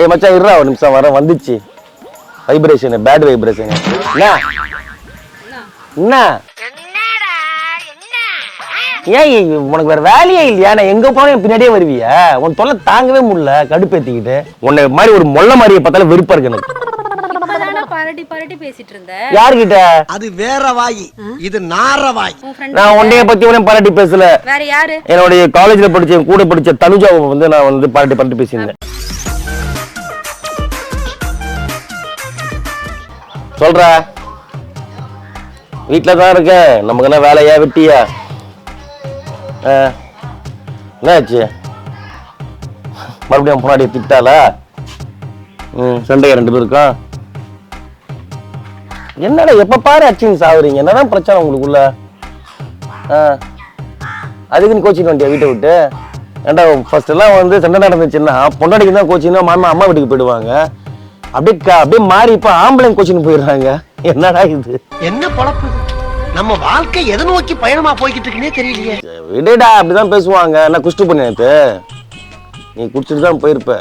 ஏய் மச்சான் இருடா ஒரு நிமிஷம் வர வந்துச்சு. வைப்ரேஷன் பேட் வைப்ரேஷன் என்ன என்ன ஏன் உனக்கு வேற வேலையே இல்லையா? நான் எங்க போனா என் பின்னாடியே வருவியா? உன் தொல்லை தாங்கவே முடியல கடுப்பேத்திக்கிட்டு உன்னை மாதிரி ஒரு மொள்ள மாதிரியை பார்த்தாலும் வெறுப்பா இருக்கு எனக்கு. பரட்டி பரட்டி பேசிட்டு இருந்த? யார்கிட்ட? அது வேற வாயி. இது நார வாய். நான் உன்னைய பத்தி உடனே பாராட்டி பேசல. வேற யாரு? என்னுடைய காலேஜ்ல படிச்ச கூட படிச்ச தனுஜாவை வந்து நான் வந்து பாராட்டி பாராட்டி பேசியிருந்தேன். சொல்கிறா வீட்டில் தான் இருக்கேன் நமக்கு என்ன வேலையா வெட்டியா? ஆ, என்னாச்சு? மறுபடியும் முன்னாடி திட்டாளா? ம் சண்டையை ரெண்டு பேருக்கும்? என்னடா எப்போ பாரு அச்சிங் சாவுறீங்க? என்னதான் பிரச்சனை உங்களுக்குள்ள? ஆ. அதுக்கு நீ கோச்சிங் வண்டியா வீட்டை விட்டு? ஏன்டா ஃபர்ஸ்ட் எல்லாம் வந்து சண்டை நடந்துச்சுன்னா பொண்டாடிக்கு தான் கோச்சிங்னா மாமா அம்மா வீட்டுக்கு போயிடுவாங்க. அப்படியே அப்படியே மாறி இப்போ ஆம்பளைங்க கோச்சிங் போயிடுறாங்க. என்னடா இது? என்ன பொழப்பு? நம்ம வாழ்க்கை எதை நோக்கி பயணமா போய்கிட்டு இருக்குன்னே தெரியலையே. விடுடா அப்படிதான் பேசுவாங்க. நான் குஷ்டு பண்ண நேத்து? நீ குடிச்சிட்டு தான் போயிருப்ப.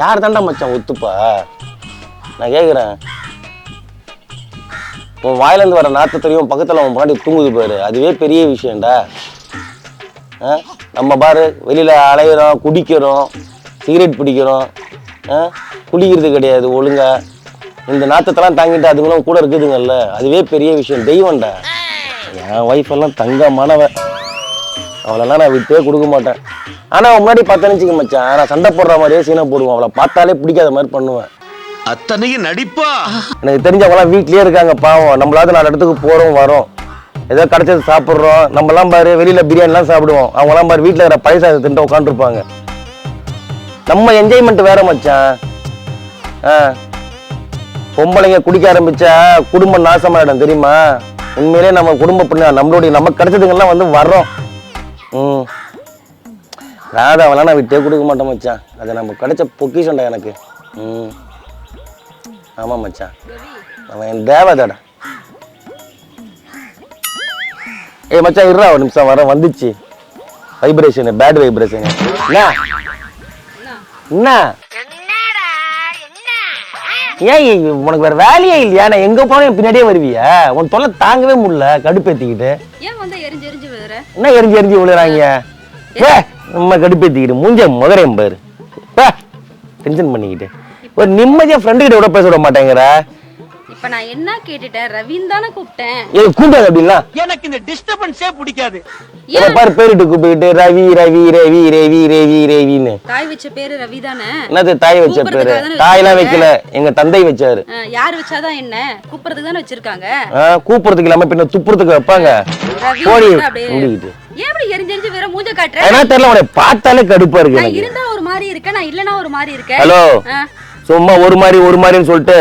யார் தாண்டா மச்சான் ஒத்துப்பா? நான் கேட்குறேன் உன் வாயிலேருந்து வர நாத்தத்தையும் பக்கத்தில் உன் முன்னாடி தூங்குது பாரு. அதுவே பெரிய விஷயம்டா. ஆ? நம்ம பாரு வெளியில் அலையிறோம் குடிக்கிறோம் சிகரெட் பிடிக்கிறோம் ஆ? குடிக்கிறது கிடையாது ஒழுங்கா. இந்த நாத்தத்தெல்லாம் தாங்கிட்டு அதுங்களும் கூட இருக்குதுங்கல்ல அதுவே பெரிய விஷயம். தெய்வம்டா. என் ஒய்ஃப் எல்லாம் தங்கமானவ. அவளெல்லாம் நான் விட்டே கொடுக்க மாட்டேன். ஆனால் அவன் முன்னாடி பார்த்தேன்னு மச்சான். நான் சண்டை போடுற மாதிரியே சீனை போடுவேன். அவளை பார்த்தாலே பிடிக்காத மாதிரி பண்ணுவேன். அத்தனையும் நடிப்பா? எனக்கு தெரிஞ்சவங்களாம் வீட்லயே இருக்காங்க பாவம். நம்மளாவது நாலு இடத்துக்கு போறோம் வரோம். ஏதோ கிடைச்சது சாப்பிட்றோம். நம்மலாம் பாரு வெளியில பிரியாணிலாம் சாப்பிடுவோம். அவங்கலாம் பாரு வீட்டில் இருக்கிற பைசா தின்ட்டு உட்காந்துருப்பாங்க நம்ம என்ஜாய்மெண்ட் வேற மச்சான். பொம்பளைங்க குடிக்க ஆரம்பிச்சா குடும்பம் நாசமாயிடும் தெரியுமா? உண்மையிலே நம்ம குடும்ப பிள்ளை நம்மளுடைய நமக்கு கிடைச்சதுங்கெல்லாம் வந்து வர்றோம். ம். ராதாவெல்லாம் நான் விட்டே கொடுக்க மாட்டேன் மச்சான். அது நம்ம கிடைச்ச பொக்கிஷன்டா எனக்கு. ம். ஆமாம் மச்சான். அவன் என் தேவதாடா. ஏய் மச்சான் இருடா ஒரு நிமிஷம். வர வந்துச்சு. வைப்ரேஷனு பேட் வைப்ரேஷனு என்ன? என்ன? ஏன் உனக்கு வேற வேலையே இல்லையா? நான் எங்க போனா என் பின்னாடியே வருவியா? உன் தொல்லை தாங்கவே முடியல கடுப்பேத்திக்கிட்டு. என்ன எரிஞ்சு எரிஞ்சு விழுறாங்க பே, நம்ம கடுப்பேத்திக்கிட்டு மூஞ்ச முதரையும் பாரு. டென்ஷன் பண்ணிக்கிட்டு. ஒரு நிம்மதியா ஃப்ரெண்டு கிட்ட கூட பேச விட மாட்டேங்கிற. இப்ப நான் என்ன கேட்டுட்டேன்? ரவின்னு தானே கூப்பிட்டேன். ஏ கூப்பிடாது அப்படின்னா. எனக்கு இந்த டிஸ்டர்பன்ஸே பிடிக்காது. இதை பாரு பேரிட்டு கூப்பிட்டு ரவி ரவி ரவி ரவி ரவி ரவின்னு. தாய் வச்ச பேரு ரவி தானே? என்னது தாய் வச்ச பேரு? தாயெல்லாம் வைக்கல. எங்க தந்தை வச்சாரு. யார் வச்சாதான் என்ன? கூப்பிடுறதுக்கு தானே வச்சிருக்காங்க. கூப்பிடுறதுக்கு இல்லாம பின்ன துப்புறதுக்கு வைப்பாங்க. போடி முடிக்கிட்டு. ஏன் அப்படி எரிஞ்சு எரிஞ்சு வேற மூஞ்ச காட்டுற? ஏன்னா தெரியல உன்னை பார்த்தாலே கடுப்பா இருக்கு நான் எனக்கு. இருந்தா ஒரு மாதிரி இருக்கேன் நான் இல்லனா ஒரு மாதிரி இருக்கேன். ஹலோ சும்மா ஒரு மாதிரி ஒரு மாதிரின்னு சொல்லிட்டு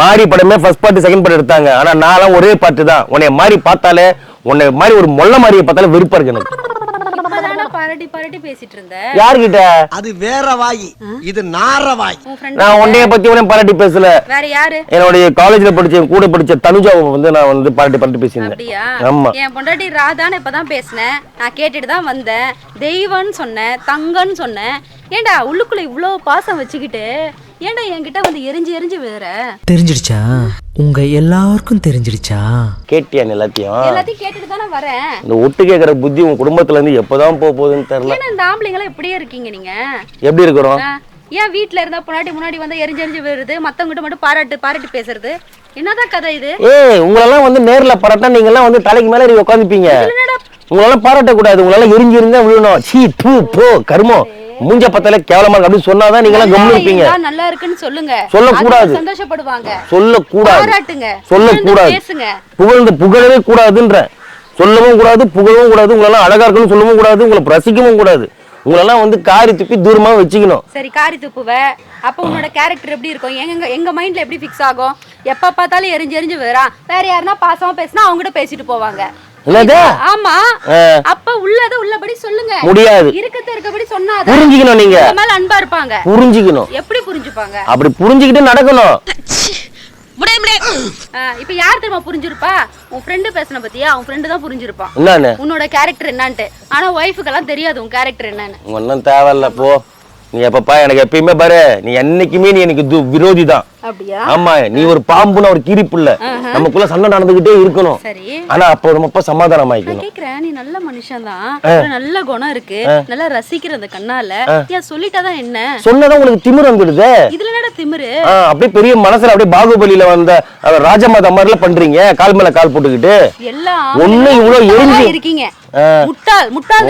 மாறி படமே ஃபர்ஸ்ட் பார்ட் செகண்ட் பார்ட் எடுத்தாங்க. ஆனா நான்லாம் ஒரே பார்ட் தான். உன்னை மாதிரி பார்த்தாலே உன்னை மாதிரி ஒரு மொள்ள மாதிரியை பார்த்தாலே வெறுப்பா இருக்கு எனக்கு. இப்பதானே பரட்டி பரட்டி பேசிட்டு இருந்த யார்கிட்ட? அது வேற வாயி. இது நார வாய். நான் உன்னைய பத்தி உடனே பாராட்டி பேசல. வேற யாரு? என்னுடைய காலேஜ்ல படிச்ச கூட படிச்ச தனுஜாவை வந்து நான் வந்து பாராட்டி பாராட்டி பேசியிருந்தேன். ஆமா. என் பொண்டாட்டி ராதான்னு இப்பதான் பேசினேன். நான் கேட்டுட்டு தான் வந்தேன். தெய்வம்னு சொன்னேன் தங்கன்னு சொன்னேன். ஏன்டா உள்ளுக்குள்ள இவ்ளோ பாசம் வச்சுக்கிட்டு ஏன்டா என்கிட்ட வந்து எரிஞ்சு எரிஞ்சு விழுற? தெரிஞ்சிடுச்சா? உங்க எல்லாருக்கும் தெரிஞ்சிடுச்சா? கேட்டியா நீ எல்லாத்தையும்? எல்லாத்தையும் கேட்டுட்டு தானே வரேன். இந்த ஒட்டு கேட்கற புத்தி உன் குடும்பத்துல இருந்து எப்பதான் போக போகுதுன்னு தெரியல. ஏன்னா இந்த ஆம்பளைங்களாம் இப்படியே இருக்கீங்க நீங்க? எப்படி இருக்கிறோம்? ஆ, ஏன் வீட்ல இருந்தா பொண்டாட்டி முன்னாடி வந்து எரிஞ்சு எரிஞ்சு விழுறது? மத்தவங்கிட்ட மட்டும் பாராட்டு பாராட்டி பேசுறது? என்னதான் கதை இது? ஏய் உங்களெல்லாம் வந்து நேர்ல பாராட்டா நீங்க எல்லாம் வந்து தலைக்கு மேல ஏறி உட்காந்துப்பீங்க உங்களெல்லாம் பாராட்டக்கூடாது. உங்களால எரிஞ்சு இருந்தா விழணும். சீ தூ போ கருமம். மூஞ்ச பத்தாலே கேவலமா அப்படின்னு சொன்னாதான் நீங்க எல்லாம் கம்முனு இருப்பீங்க. நல்லா இருக்குன்னு சொல்லுங்க. சொல்லக்கூடாது. அதுக்கு சந்தோஷப்படுவாங்க. பாராட்டுங்க. சொல்லக்கூடாது. புகழ்ந்து பேசுங்க. புகழ்ந்து புகழவே கூடாதுன்ற. சொல்லவும் கூடாது புகழவும் கூடாது உங்களெல்லாம் அழகா இருக்கணும்னு சொல்லவும் கூடாது உங்களை ரசிக்கவும் கூடாது. உங்களெல்லாம் வந்து காரி துப்பி தூரமா வச்சுக்கணும். சரி காரி துப்புவ. அப்ப உன்னோட கேரக்டர் எப்படி இருக்கும்? எங்க எங்க மைண்ட்ல எப்படி ஃபிக்ஸ் ஆகும்? எப்ப பார்த்தாலும் எரிஞ்சு எரிஞ்சு வேறான் வேற யாருன்னா பாசமா பேசினா அவங்க கிட்ட பேசிட்டு போவாங்க. என்னது ஆமா. அப்ப உள்ளத உள்ளபடி சொல்லுங்க. முடியாது. இருக்கத்த இருக்கபடி சொன்னாதான் புரிஞ்சுக்கணும் நீங்க. உங்க மேல அன்பா இருப்பாங்க. புரிஞ்சுக்கணும். எப்படி புரிஞ்சுப்பாங்க? அப்படி புரிஞ்சுக்கிட்டு நடக்கணும். இப்ப யார் தெரியுமா புரிஞ்சிருப்பா? உன் ஃப்ரெண்டு பேசின பத்தியா? உன் ஃப்ரெண்டு தான் புரிஞ்சிருப்பான். என்னன்னு? உன்னோட கேரக்டர் என்னன்ட்டு. ஆனா ஒய்ஃபுக்கெல்லாம் தெரியாது உன் கேரக்டர் என்னன்னு. ஒன்றும் தேவையில்ல போ. நீ எப்பப்பா எனக்கு எப்பயுமே பாரு நீ என்னைக்குமே நீ எனக்கு து- விரோதி தான் ஆமா நீ ஒரு பாம்புனா ஒரு கீரிப்புள்ள நமக்குள்ள சண்டை நடந்துகிட்டே இருக்கணும். சரி. ஆனா அப்போ நம்ம சமாதானம் நான் ஆயிக்கணும் கேக்குறேன் நீ நல்ல மனுஷன் தான் நல்ல குணம் இருக்கு. நல்லா ரசிக்கிற அந்த கண்ணால ஏன் சொல்லிட்டாதான் என்ன? சொன்னதான் உங்களுக்கு திமிர் வந்துடுதே. இதுல என்னடா திமிரு? அப்படியே பெரிய மனசுல அப்படியே பாகுபலியில வந்த ராஜமாதா மாதிரிலாம் பண்றீங்க. கால் மேல கால் போட்டுக்கிட்டு. எல்லாம் ஒண்ணு இவ்வளவு எரிஞ்சு- இருக்கீங்க. முட்டாள் முட்டாள்.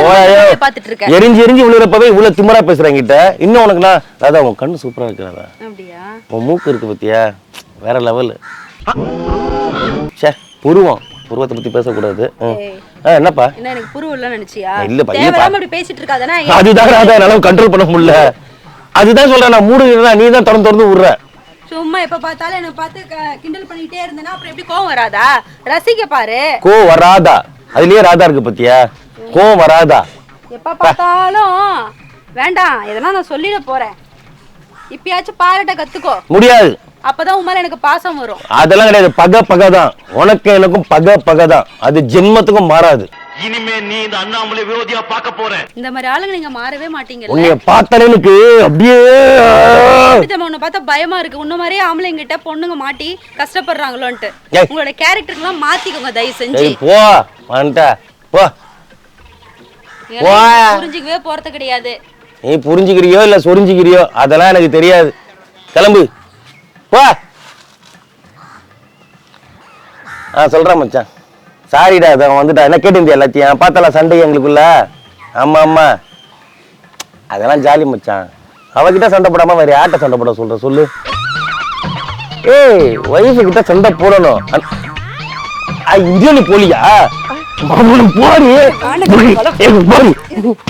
பாத்துட்டு இருக்க. எரிஞ்சு எரிஞ்சு விழுறப்பவே இவ்வளவு திமிரா பேசுறாங்க கிட்ட. இன்னும் உனக்கு நான் ராதா உன் கண்ணு சூப்பரா இருக்கிறதா அப்படியா? உன் மூக்கு இருக்கு பத்தியா? வேற லெவல் சே புருவம். புருவத்தை பத்தி பேசக்கூடாது. என்னப்பா? என்ன எனக்கு புருவம் நினைச்சியா? இல்லப்பா, இல்லப்பா. தேவையில்லாம அப்படி பேசிட்டு இருக்காதனா அதுதான் ராதா என்னால கண்ட்ரோல் பண்ண முடியல. அதுதான் சொல்றேன் நான் மூடு நீ தான் திறந்து திறந்து விடுற. சும்மா எப்ப பார்த்தாலும் என்ன பார்த்து கிண்டல் பண்ணிட்டே இருந்தேன்னா அப்புறம் எப்படி கோவம் வராதா? ரசிக்க பாரு. கோ வராதா? அதுலயே ராதா இருக்கு பத்தியா? கோ வராதா? எப்ப பார்த்தாலும் வேண்டாம் இதெல்லாம் நான் சொல்லிட போறேன். இப்பயாச்சும் பாராட்ட கத்துக்கோ. முடியாது. அப்பதான் உன் மேல எனக்கு பாசம் வரும். அதெல்லாம் கிடையாது. பகை பகை தான் உனக்கு எனக்கும் பகை பகை தான் அது ஜென்மத்துக்கும் மாறாது. இனிமே நீ இந்த அண்ணாமலை விரோதியா பார்க்க போற. இந்த மாதிரி ஆளுங்க நீங்க மாறவே மாட்டீங்கல்ல? உன்னைய பார்த்தாலே எனக்கு அப்படியே உன்னை பார்த்தா பயமா இருக்கு. உன்ன மாதிரியே ஆம்பளைங்கிட்ட பொண்ணுங்க மாட்டி கஷ்டப்படுறாங்களோன்ட்டு. உங்களோட கேரக்டர்லாம் மாத்திக்கோங்க தயவு செஞ்சு. போ. வந்துட்ட. போ. புரிஞ்சுக்கவே போறது கிடையாது. நீ புரிஞ்சுக்கிறியோ இல்ல சொரிஞ்சுக்கிறியோ அதெல்லாம் எனக்கு தெரியாது. கிளம்பு. போ. ஆ சொல்றேன் மச்சான். சாரிடா அதை வந்துட்டா என்ன கேட்டிருந்தியா எல்லாத்தையும்? பார்த்தல சண்டை எங்களுக்குள்ள? ஆமா ஆமா. அதெல்லாம் ஜாலி மச்சான். அவகிட்ட சண்டை போடாம வேற யார்கிட்ட சண்டை போட சொல்ற? சொல்லு. ஏய் ஒய்ஃபு கிட்ட சண்டை போடணும். இந்தியா நீ போலியா? போடி போடி